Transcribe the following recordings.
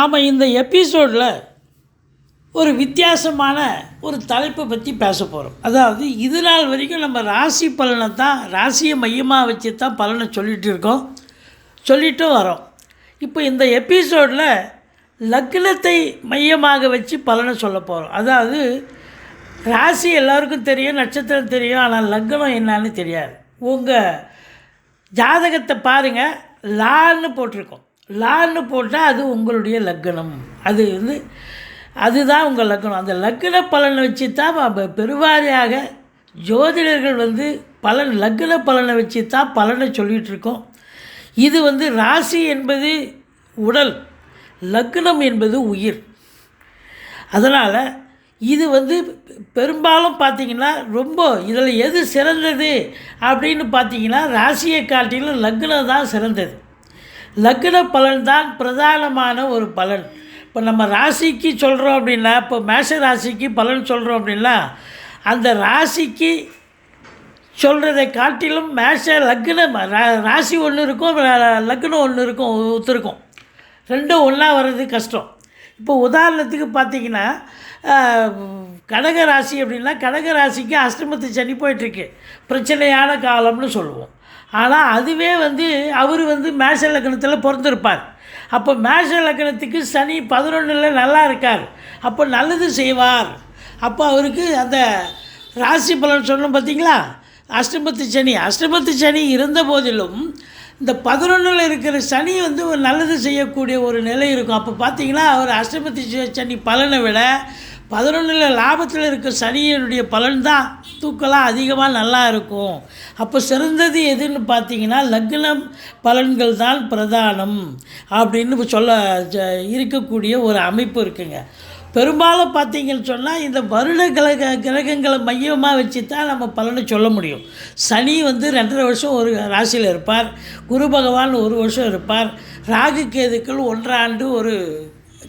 நாம் இந்த எபிசோடில் ஒரு வித்தியாசமான ஒரு தலைப்பை பற்றி பேச போகிறோம் அதாவது இது நாள் வரைக்கும் நம்ம ராசி பலனை தான் ராசியை மையமாக வச்சு தான் பலனை சொல்லிகிட்டு இருக்கோம். சொல்லிட்டும் வரோம். இப்போ இந்த எபிசோடில் லக்னத்தை மையமாக வச்சு பலனை சொல்ல போகிறோம் அதாவது ராசி எல்லாருக்கும் தெரியும் நட்சத்திரம் தெரியும் ஆனால் லக்னம் என்னன்னு தெரியாது. உங்கள் ஜாதகத்தை பாருங்கள் லான்னு போட்டிருக்கோம். லான்னு போட்டால் அது உங்களுடைய லக்னம் அது வந்து அதுதான் உங்கள் லக்னம் அந்த லக்ன பலனை வச்சு தான் பெருவாரியாக ஜோதிடர்கள் வந்து பலன் லக்ன பலனை வச்சு தான் பலனை சொல்லிகிட்ருக்கோம் இது வந்து ராசி என்பது உடல் லக்னம் என்பது உயிர். அதனால் இது வந்து பெரும்பாலும் பார்த்தீங்கன்னா ரொம்ப இதில் எது சிறந்தது அப்படின்னு பார்த்தீங்கன்னா ராசியை காட்டிலும் லக்னம் தான் சிறந்தது. லக்ன பலன் தான் பிரதானமான ஒரு பலன். இப்போ நம்ம ராசிக்கு சொல்கிறோம் அப்படின்னா இப்போ மேஷ ராசிக்கு பலன் சொல்கிறோம் அப்படின்னா அந்த ராசிக்கு சொல்கிறதை காட்டிலும் மேஷ லக்னம் ரா- ராசி ஒன்று இருக்கும் லக்னம் ஒன்று இருக்கும் ஒத்துருக்கும். ரெண்டும் ஒன்றா வர்றது கஷ்டம். இப்போ உதாரணத்துக்கு பார்த்தீங்கன்னா கடக ராசி அப்படின்னா கடக ராசிக்கு அஷ்டமத்து சனி போயிட்டுருக்கு பிரச்சனையான காலம்னு சொல்லுவோம். ஆனால் அதுவே வந்து அவர் வந்து மேஷ லக்னத்தில் பிறந்திருப்பார். அப்போ மேஷ லக்னத்துக்கு சனி பதினொன்றில் நல்லா இருக்கார். அப்போ நல்லது செய்வார். அப்போ அவருக்கு அந்த ராசி பலன் சொன்னோம் பார்த்தீங்களா? அஷ்டமத்து சனி. அஷ்டமத்து சனி இருந்த போதிலும் இந்த பதினொன்றில் இருக்கிற சனி வந்து ஒரு நல்லது செய்யக்கூடிய ஒரு நிலை இருக்கும். அப்போ பார்த்தீங்கன்னா அவர் அஷ்டமத்து சனி பலனை விட பதினொன்றில் லாபத்தில் இருக்க சனியினுடைய பலன்தான் தூக்கலாம் அதிகமாக நல்லா இருக்கும். அப்போ சிறந்தது எதுன்னு பார்த்தீங்கன்னா லக்னம் பலன்கள் தான் பிரதானம் அப்படின்னு சொல்ல ஜ- இருக்கக்கூடிய ஒரு அமைப்பு இருக்குங்க. பெரும்பாலும் பார்த்தீங்கன்னு சொன்னால் இந்த வருட கிரக கிரகங்களை மையமாக வச்சு தான் நம்ம பலனை சொல்ல முடியும். சனி வந்து ரெண்டரை வருஷம் ஒரு ராசியில் இருப்பார். குரு பகவான் ஒரு வருஷம் இருப்பார். ராகு கேதுக்கள் ஒன்றாண்டு ஒரு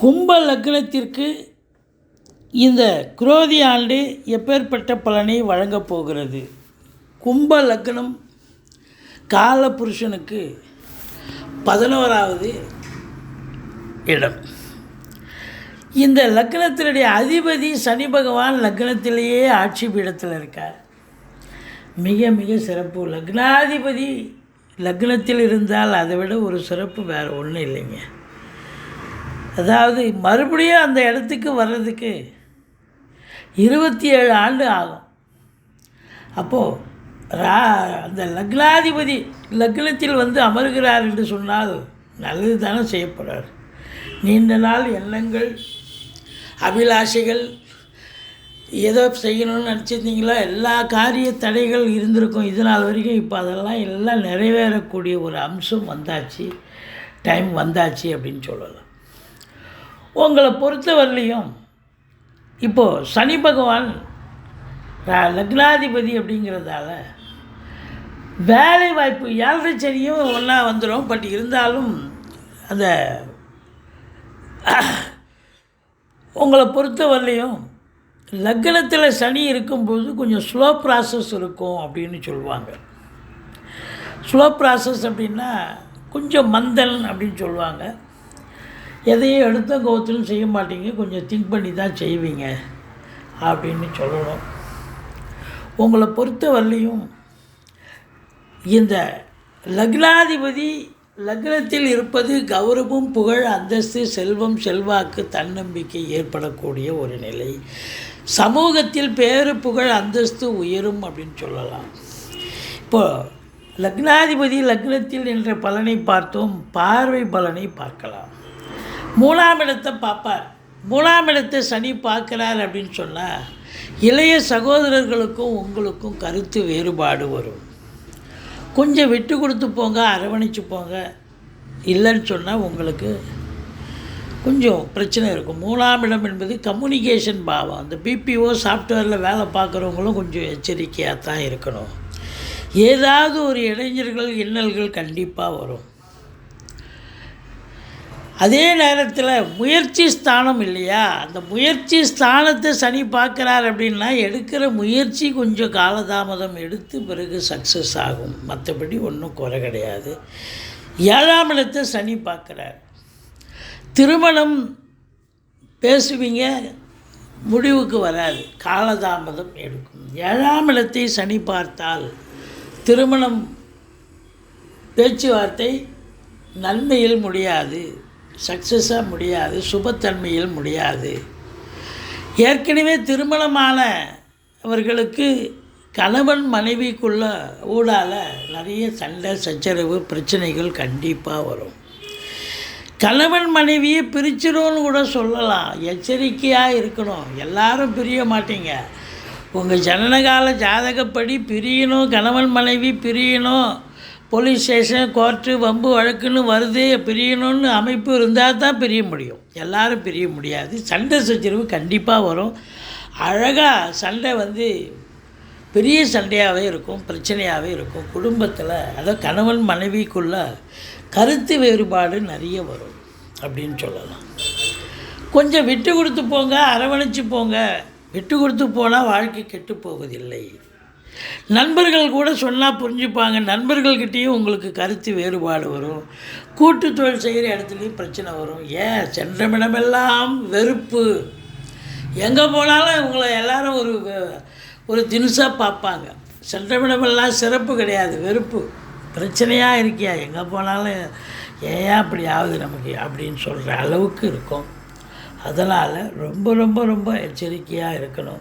கும்ப லக்னத்திற்கு இந்த குரோதி ஆண்டு எப்பேற்பட்ட பலனை வழங்கப் போகிறது? கும்ப லக்னம் காலபுருஷனுக்கு பதினோராவது இடம். இந்த லக்னத்தினுடைய அதிபதி சனி பகவான் லக்னத்திலேயே ஆட்சி பீடத்தில் இருக்கார். மிக மிக சிறப்பு. லக்னாதிபதி லக்னத்தில் இருந்தால் அதை விட ஒரு சிறப்பு வேறு ஒன்றும் இல்லைங்க. அதாவது மறுபடியும் அந்த இடத்துக்கு வர்றதுக்கு இருபத்தி ஏழு ஆண்டு ஆகும். அப்போது ரா அந்த லக்னாதிபதி லக்னத்தில் வந்து அமர்கிறார் என்று சொன்னால் நல்லது தானே செய்யப்படுறார் நீண்ட நாள் எண்ணங்கள் அபிலாஷைகள் ஏதோ செய்யணும்னு நினச்சிருந்தீங்களோ? எல்லா காரிய தடைகள் இருந்திருக்கும். இது நாள் வரைக்கும் இப்போ அதெல்லாம் எல்லாம் நிறைவேறக்கூடிய ஒரு அம்சம் வந்தாச்சு. டைம் வந்தாச்சு அப்படின்னு சொல்லலாம். உங்களை பொறுத்தவரையிலையும் இப்போது சனி பகவான் லக்னாதிபதி அப்படிங்கிறதால வேலை வாய்ப்பு ஏழரை சனியும் ஒன்றா வந்துடும் பட் இருந்தாலும் அந்த உங்களை பொறுத்தவரையிலையும் லக்னத்தில் சனி இருக்கும்போது கொஞ்சம் ஸ்லோ ப்ராசஸ் இருக்கும் அப்படின்னு சொல்லுவாங்க. ஸ்லோ ப்ராசஸ் அப்படின்னா கொஞ்சம் மந்தன் அப்படின்னு சொல்லுவாங்க. எதையும் எடுத்த கோவத்திலும் செய்ய மாட்டீங்க. கொஞ்சம் திங்க் பண்ணி தான் செய்வீங்க. அப்படின்னு சொல்லணும். உங்களை பொறுத்த வரலையும் இந்த லக்னாதிபதி லக்னத்தில் இருப்பது கௌரவம் புகழ் அந்தஸ்து செல்வம் செல்வாக்கு தன்னம்பிக்கை ஏற்படக்கூடிய ஒரு நிலை. சமூகத்தில் பேரு புகழ் அந்தஸ்து உயரும் அப்படின்னு சொல்லலாம். இப்போ லக்னாதிபதி லக்னத்தில் என்ற பலனை பார்த்தோம். பார்வை பலனை பார்க்கலாம். மூணாம் இடத்தை பார்ப்பார். மூணாம் இடத்தை சனி பார்க்குறார் அப்படின்னு சொன்னால் இளைய சகோதரர்களுக்கும் உங்களுக்கும் கருத்து வேறுபாடு வரும். கொஞ்சம் விட்டு கொடுத்து போங்க அரவணைச்சு போங்க. இல்லைன்னு சொன்னால் உங்களுக்கு கொஞ்சம் பிரச்சனை இருக்கும். மூணாம் இடம் என்பது கம்யூனிகேஷன் பாவம். அந்த பிபிஓ சாஃப்ட்வேரில் வேலை பார்க்குறவங்களும் கொஞ்சம் எச்சரிக்கையாக தான் இருக்கணும். ஏதாவது ஒரு இளைஞர்கள் இன்னல்கள் கண்டிப்பாக வரும். அதே நேரத்தில் முயற்சி ஸ்தானம் இல்லையா? அந்த முயற்சி ஸ்தானத்தை சனி பார்க்குறார் அப்படின்னா எடுக்கிற முயற்சி கொஞ்சம் காலதாமதம் எடுத்து பிறகு சக்ஸஸ் ஆகும். மற்றபடி ஒன்றும் குறை கிடையாது. ஏழாம் இடத்தை சனி பார்க்குறார். திருமணம் பேசுவீங்க முடிவுக்கு வராது. காலதாமதம் எடுக்கும். ஏழாம் இடத்தை சனி பார்த்தால் திருமணம் பேச்சுவார்த்தை நன்மையில் முடியாது. சக்ஸஸாக முடியாது சுபத்தன்மையில் முடியாது. ஏற்கனவே திருமணமான அவர்களுக்கு கணவன் மனைவிக்குள்ள ஊடால நிறைய சண்டை சச்சரவு பிரச்சனைகள் கண்டிப்பாக வரும். கணவன் மனைவியை பிரிச்சிடும்னு கூட சொல்லலாம். எச்சரிக்கையாக இருக்கணும். எல்லாரும் பிரிய மாட்டீங்க. உங்கள் ஜனனகால ஜாதகப்படி பிரியணும் கணவன் மனைவி பிரியணும். போலீஸ் ஸ்டேஷன் கோர்ட்டு வம்பு வழக்குன்னு வருது பிரியணும்னு அமைப்பு இருந்தால் தான் பிரிய முடியும். எல்லாரும் பிரிய முடியாது. சண்டை சச்சரவு கண்டிப்பாக வரும். அழகாக சண்டை வந்து பெரிய சண்டையாகவே இருக்கும் பிரச்சனையாகவே இருக்கும். குடும்பத்தில் அதாவது கணவன் மனைவிக்குள்ள கருத்து வேறுபாடு நிறைய வரும் அப்படின்னு சொல்லலாம். கொஞ்சம் விட்டு கொடுத்து போங்க அரவணைச்சு போங்க. விட்டு கொடுத்து போனால் வாழ்க்கை கெட்டு போவதில்லை. நண்பர்கள் கூட சொன்னால் புரிஞ்சுப்பாங்க. நண்பர்கள்கிட்டேயும் உங்களுக்கு கருத்து வேறுபாடு வரும். கூட்டு தொழில் செய்கிற இடத்துலையும் பிரச்சனை வரும். ஏன்? சென்றமிடமெல்லாம் வெறுப்பு. எங்கே போனாலும் உங்களை எல்லாரும் ஒரு ஒரு தினுசாக பார்ப்பாங்க. சென்றமிடமெல்லாம் சிறப்பு கிடையாது வெறுப்பு. பிரச்சனையாக இருக்கியா? எங்கே போனாலும் ஏன் அப்படி ஆகுது நமக்கு? அப்படின்னு சொல்கிற அளவுக்கு இருக்கும். அதனால் ரொம்ப ரொம்ப ரொம்ப எச்சரிக்கையாக இருக்கணும்.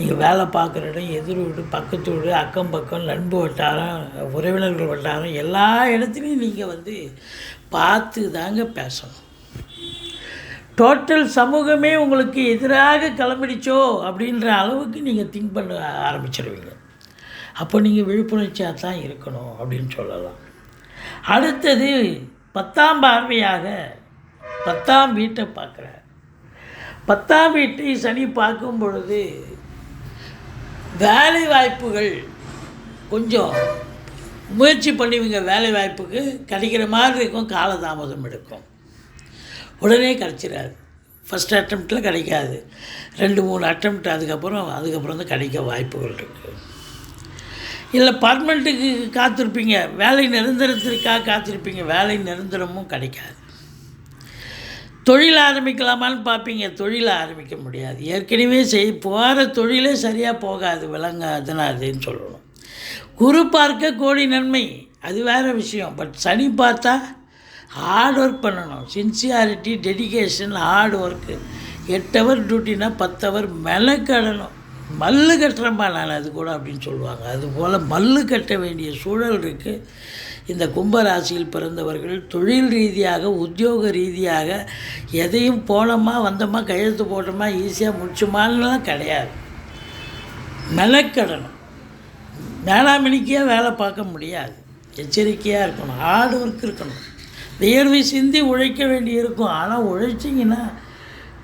நீங்கள் வேலை பார்க்குற இடம் எதிர் வீடு பக்கத்து வீடு அக்கம் பக்கம் நண்பு வட்டாரம் உறவினர்கள் வட்டாரம் எல்லா இடத்துலையும் நீங்கள் வந்து பார்த்து தாங்க பேசணும். டோட்டல் சமூகமே உங்களுக்கு எதிராக கிளம்பிடுச்சோ அப்படின்ற அளவுக்கு நீங்கள் திங்க் பண்ண ஆரம்பிச்சிடுவீங்க அப்போ நீங்கள் விழிப்புணர்ச்சியாக தான் இருக்கணும் அப்படின்னு சொல்லலாம். அடுத்தது பத்தாம் பார்வையாக பத்தாம் வீட்டை பார்க்குற பத்தாம் வீட்டை சனி பார்க்கும் பொழுது வேலை வாய்ப்புகள் கொஞ்சம் முயற்சி பண்ணுவீங்க வேலை வாய்ப்புக்கு கிடைக்கிற மாதிரி இருக்கும் காலதாமதம் எடுக்கும். உடனே கிடச்சிடாது. ஃபஸ்ட் அட்டம்ப்டில் கிடைக்காது. ரெண்டு மூணு அட்டம்ப்ட் அதுக்கப்புறம் அதுக்கப்புறம் தான் கிடைக்க வாய்ப்புகள் இருக்குது இல்லை பர்மனெண்ட்டுக்கு காத்திருப்பீங்க. வேலை நிரந்தரத்திற்காக காத்திருப்பீங்க. வேலை நிரந்தரமும் கிடைக்காது. தொழில் ஆரம்பிக்கலாமான்னு பார்ப்பீங்க. தொழில் ஆரம்பிக்க முடியாது. ஏற்கனவே செய் போகிற தொழிலே சரியாக போகாது. விளங்காதுன்னு சொல்லணும். குரு பார்க்க கோடி நன்மை. அது வேறு விஷயம். பட் சனி பார்த்தா ஹார்ட் ஒர்க் பண்ணணும். சின்சியாரிட்டி டெடிகேஷன் ஹார்ட் ஒர்க்கு எட்டு ஹவர் டியூட்டினா பத்து ஹவர் மெனக்கடணும் மல்லு கட்டுறேன்பா நான் அது கூட அப்படின்னு சொல்லுவாங்க. அதுபோல் மல்லு கட்ட வேண்டிய சூழல் இருக்குது இந்த கும்பராசியில் பிறந்தவர்கள் தொழில் ரீதியாக உத்தியோக ரீதியாக எதையும் போனோமா வந்தோமா கையெழுத்து போட்டோமா ஈஸியாக முடிச்சுமான்லாம் கிடையாது. மெனக்கடணும். மேலாமணிக்கே வேலை பார்க்க முடியாது. எச்சரிக்கையாக இருக்கணும். ஹார்ட் ஒர்க் இருக்கணும். வியர்வை சிந்தி உழைக்க வேண்டி இருக்கும் ஆனால் உழைச்சிங்கன்னா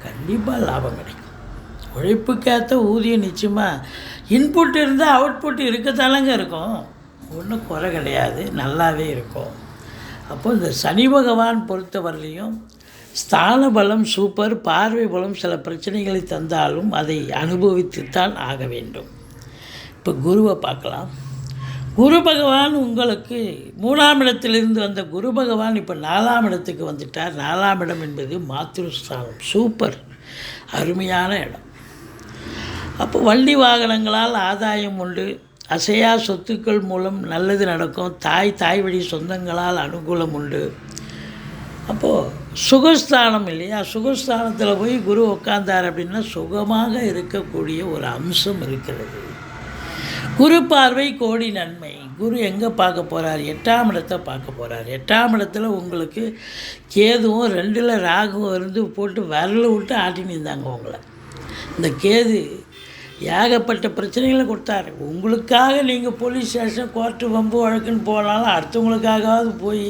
கண்டிப்பாக லாபம் கிடைக்கும். உழைப்புக்கேற்ற ஊதியம் நிச்சயமாக இன்புட் இருந்தால் அவுட்புட் இருக்கத்தாலங்க இருக்கும். ஒன்றும் குறை கிடையாது. நல்லாவே இருக்கும். அப்போ இந்த சனி பகவான் பொறுத்தவரையிலையும் ஸ்தான பலம் சூப்பர் பார்வை பலம் சில பிரச்சனைகளை தந்தாலும் அதை அனுபவித்துத்தான் ஆக வேண்டும். இப்போ குருவை பார்க்கலாம். குரு பகவான் உங்களுக்கு மூணாம் இடத்திலிருந்து வந்த குரு பகவான் இப்போ நாலாம் இடத்துக்கு வந்துட்டார். நாலாம் இடம் என்பது மாத்திருஸ்தானம் சூப்பர் அருமையான இடம். அப்போ வண்டி வாகனங்களால் ஆதாயம் உண்டு. அசையா சொத்துக்கள் மூலம் நல்லது நடக்கும். தாய் தாய் வழி சொந்தங்களால் அனுகூலம் உண்டு. அப்போது சுகஸ்தானம் இல்லையா? சுகஸ்தானத்தில் போய் குரு உட்கார்ந்தார் அப்படின்னா சுகமாக இருக்கக்கூடிய ஒரு அம்சம் இருக்கிறது. குரு பார்வை கோடி நன்மை. குரு எங்கே பார்க்க போகிறார் எட்டாம் இடத்தை பார்க்க போகிறார் எட்டாம் இடத்துல உங்களுக்கு கேதுவும் ரெண்டில் ராகுவும் இருந்து போட்டு விரல விட்டு ஆட்டின்னு இருந்தாங்க உங்களை. இந்த கேது ஏகப்பட்ட பிரச்சனைகளை கொடுத்தாரு. உங்களுக்காக நீங்கள் போலீஸ் ஸ்டேஷன் கோர்ட்டு வம்பு வழக்குன்னு போனாலும் அடுத்தவங்களுக்காகவாவது போய்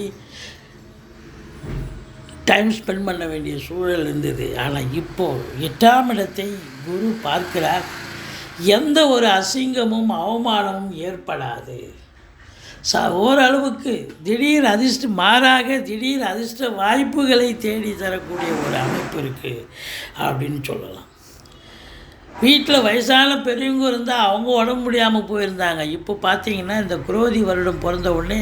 டைம் ஸ்பெண்ட் பண்ண வேண்டிய சூழல் இருந்தது. ஆனால் இப்போது எட்டாம் இடத்தை குரு பார்க்கிறார். எந்த ஒரு அசிங்கமும் அவமானமும் ஏற்படாது. ச ஓரளவுக்கு திடீர் அதிர்ஷ்ட மாறாக திடீர் அதிர்ஷ்ட வாய்ப்புகளை தேடி தரக்கூடிய ஒரு அமைப்பு இருக்குது அப்படின்னு சொல்லலாம். வீட்டில் வயசான பெரியவங்க இருந்தால் அவங்க உடம்பு முடியாமல் போயிருந்தாங்க. இப்போ பார்த்தீங்கன்னா இந்த குரோதி வருடம் பிறந்த உடனே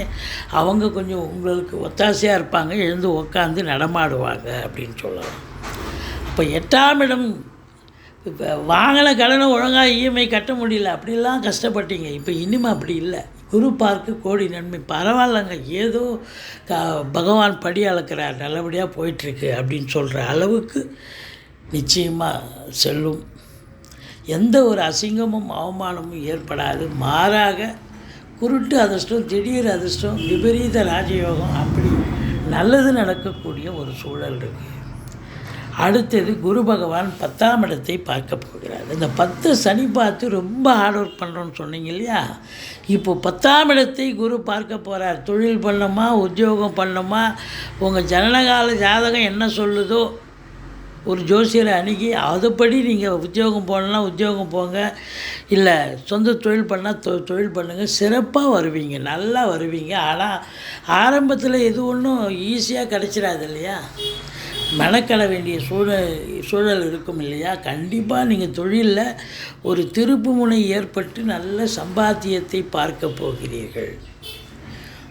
அவங்க கொஞ்சம் உங்களுக்கு ஒத்தாசையாக இருப்பாங்க. எழுந்து உக்காந்து நடமாடுவாங்க அப்படின்னு சொல்லலாம். அப்போ எட்டாம் இடம் இப்போ வாங்கின கடனை ஒழுங்காக இஎம்ஐ கட்ட முடியல. அப்படிலாம் கஷ்டப்பட்டீங்க. இப்போ இனிமே அப்படி இல்லை. குரு பார்க்கு கோடி நன்மை. பரவாயில்லைங்க. ஏதோ க பகவான் படி அளக்கிறார். நல்லபடியாக போயிட்டுருக்கு அப்படின்னு சொல்கிற அளவுக்கு நிச்சயமாக செல்லும். எந்த ஒரு அசிங்கமும் அவமானமும் ஏற்படாது. மாறாக குருட்டு அதிர்ஷ்டம் திடீர் அதிர்ஷ்டம் விபரீத ராஜயோகம் அப்படி நல்லது நடக்கக்கூடிய ஒரு சூழல் இருக்குது அடுத்தது குரு பகவான் பத்தாம் இடத்தை பார்க்க போகிறார். இந்த பத்து சனி பார்த்து ரொம்ப ஹார்ட் ஒர்க் பண்ணுறோன்னு சொன்னீங்க இல்லையா? இப்போ பத்தாம் இடத்தை குரு பார்க்க போகிறார் தொழில் பண்ணோமா உத்தியோகம் பண்ணோமா உங்கள் ஜனனகால ஜாதகம் என்ன சொல்லுதோ ஒரு ஜோசியரை அணுகி அதுபடி நீங்கள் உத்தியோகம் போகணுன்னா உத்தியோகம் போங்க. இல்லை சொந்த தொழில் பண்ணால் தொ தொழில் பண்ணுங்கள் சிறப்பாக வருவீங்க நல்லா வருவீங்க. ஆனால் ஆரம்பத்தில் எது ஒன்றும் ஈஸியாக கிடச்சிடாது இல்லையா? மெனக்கட வேண்டிய சூழல் சூழல் இருக்கும் இல்லையா? கண்டிப்பாக நீங்கள் தொழிலில் ஒரு திருப்பு முனை ஏற்பட்டு நல்ல சம்பாத்தியத்தை பார்க்க போகிறீர்கள்.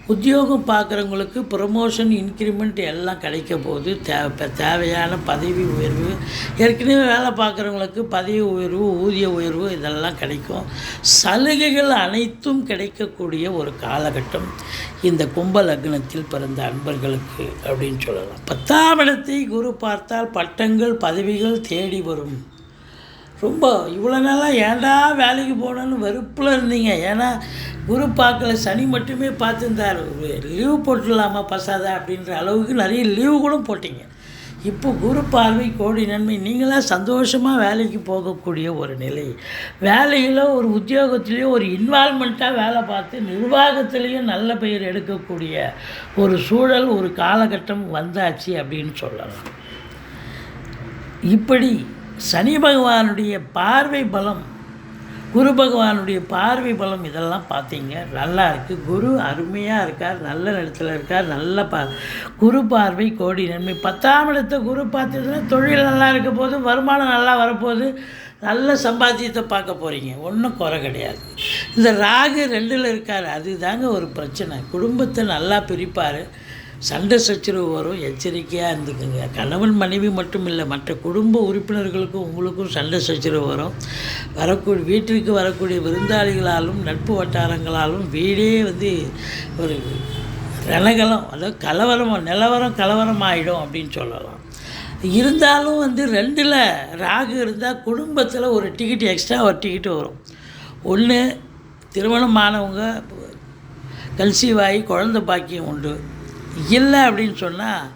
உத்தியோகம் பார்க்குறவங்களுக்கு ப்ரொமோஷன் இன்க்ரிமெண்ட் எல்லாம் கிடைக்க போது தே இப்போ தேவையான பதவி உயர்வு ஏற்கனவே வேலை பார்க்குறவங்களுக்கு பதவி உயர்வு ஊதிய உயர்வு இதெல்லாம் கிடைக்கும். சலுகைகள் அனைத்தும் கிடைக்கக்கூடிய ஒரு காலகட்டம். இந்த கும்ப லக்னத்தில் பிறந்த அன்பர்களுக்கு அப்படின்னு சொல்லலாம். பத்தாம் இடத்தை குரு பார்த்தால் பட்டங்கள் பதவிகள் தேடி வரும். ரொம்ப இவ்வளோ நாளாக ஏன்டா வேலைக்கு போகணுன்னு வெறுப்பில் இருந்தீங்க? ஏன்னா குரு பார்க்கல சனி மட்டுமே பார்த்துருந்தார். லீவு போட்டுடலாமா பசாதா அப்படின்ற அளவுக்கு நிறைய லீவு கூட போட்டிங்க. இப்போ குரு பார்வை கோடி நன்மை நீங்களாம் சந்தோஷமாக வேலைக்கு போகக்கூடிய ஒரு நிலை. வேலையிலோ ஒரு உத்தியோகத்திலேயோ ஒரு இன்வால்மெண்ட்டாக வேலை பார்த்து நிர்வாகத்திலையும் நல்ல பெயர் எடுக்கக்கூடிய ஒரு சூழல் ஒரு காலகட்டம் வந்தாச்சு அப்படின்னு சொல்லலாம். இப்படி சனி பகவானுடைய பார்வை பலம் குரு பகவானுடைய பார்வை பலம் இதெல்லாம் பார்த்தீங்க. நல்லா இருக்குது குரு அருமையாக இருக்கார் நல்ல இடத்துல இருக்கார் நல்ல பா குரு பார்வை கோடி நன்மை. பத்தாம் இடத்த குரு பார்த்ததுன்னா தொழில் நல்லா இருக்க போது வருமானம் நல்லா வரப்போகுது நல்ல சம்பாத்தியத்தை பார்க்க போகிறீங்க ஒன்றும் குறை கிடையாது. இந்த ராகு ரெண்டில் இருக்கார். அதுதாங்க ஒரு பிரச்சனை. குடும்பத்தை நல்லா பிரிப்பார். சண்டை சச்சரவு வரும் எச்சரிக்கையாக இருந்துக்குங்க. கணவன் மனைவி மட்டும் இல்லை மற்ற குடும்ப உறுப்பினர்களுக்கும் உங்களுக்கும் சண்டை சச்சரவு வரும். வரக்கூடிய வீட்டிற்கு வரக்கூடிய விருந்தாளிகளாலும் நட்பு வட்டாரங்களாலும் வீடே வந்து ஒரு ரணகலம் அதாவது கலவரம் நிலவரம் கலவரம் ஆகிடும் அப்படின்னு சொல்லலாம். இருந்தாலும் வந்து ரெண்டில் ராகு இருந்தால் குடும்பத்தில் ஒரு டிக்கெட் எக்ஸ்ட்ரா ஒரு டிக்கெட் வரும். ஒன்று திருமணமானவங்க கன்சீவாகி குழந்த பாக்கியம் உண்டு. இல்லை அப்படின்னு சொன்னால்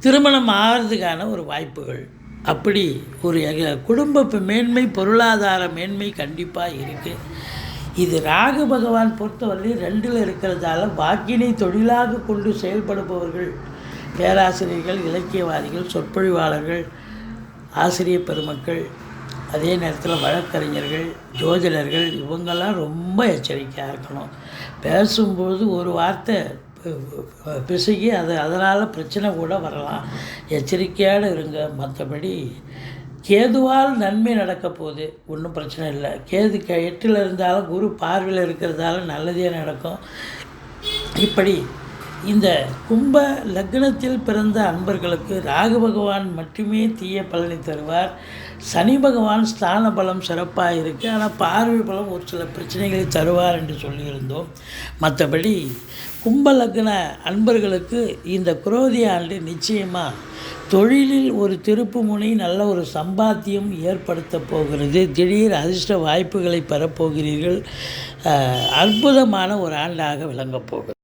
திருமணம் ஆகிறதுக்கான ஒரு வாய்ப்புகள். அப்படி ஒரு எக- குடும்ப மேன்மை பொருளாதார மேன்மை கண்டிப்பாக இருக்குது இது ராகு பகவான் பொறுத்தவரை ரெண்டில் இருக்கிறதால வாக்கினை தொழிலாக கொண்டு செயல்படுபவர்கள் பேராசிரியர்கள் இலக்கியவாதிகள் சொற்பொழிவாளர்கள் ஆசிரியர் பெருமக்கள் அதே நேரத்தில் வழக்கறிஞர்கள் ஜோதிடர்கள் இவங்கெல்லாம் ரொம்ப எச்சரிக்கையாக இருக்கணும். பேசும்போது ஒரு வார்த்தை பிசுகி அது அதனால் பிரச்சனை கூட வரலாம். எச்சரிக்கையோடு இருங்க. மற்றபடி கேதுவால் நன்மை நடக்க போகுது. ஒன்றும் பிரச்சனை இல்லை. கேது க எட்டில் இருந்தாலும் குரு பார்வையில் இருக்கிறதால நல்லதே நடக்கும். இப்படி இந்த கும்ப லக்னத்தில் பிறந்த அன்பர்களுக்கு ராகு பகவான் மட்டுமே தீய பலனை தருவார். சனி பகவான் ஸ்தான பலம் சிறப்பாக இருக்குது ஆனால் பார்வை பலம் ஒரு சில பிரச்சனைகளை தருவார் என்று சொல்லியிருந்தோம். மற்றபடி கும்பலக்ன அன்பர்களுக்கு இந்த குரோதி ஆண்டு நிச்சயமாக தொழிலில் ஒரு திருப்பு முனை நல்ல ஒரு சம்பாத்தியம் ஏற்படுத்த போகிறது. திடீர் அதிர்ஷ்ட வாய்ப்புகளை பெறப்போகிறீர்கள் அற்புதமான ஒரு ஆண்டாக விளங்கப் போகிறது.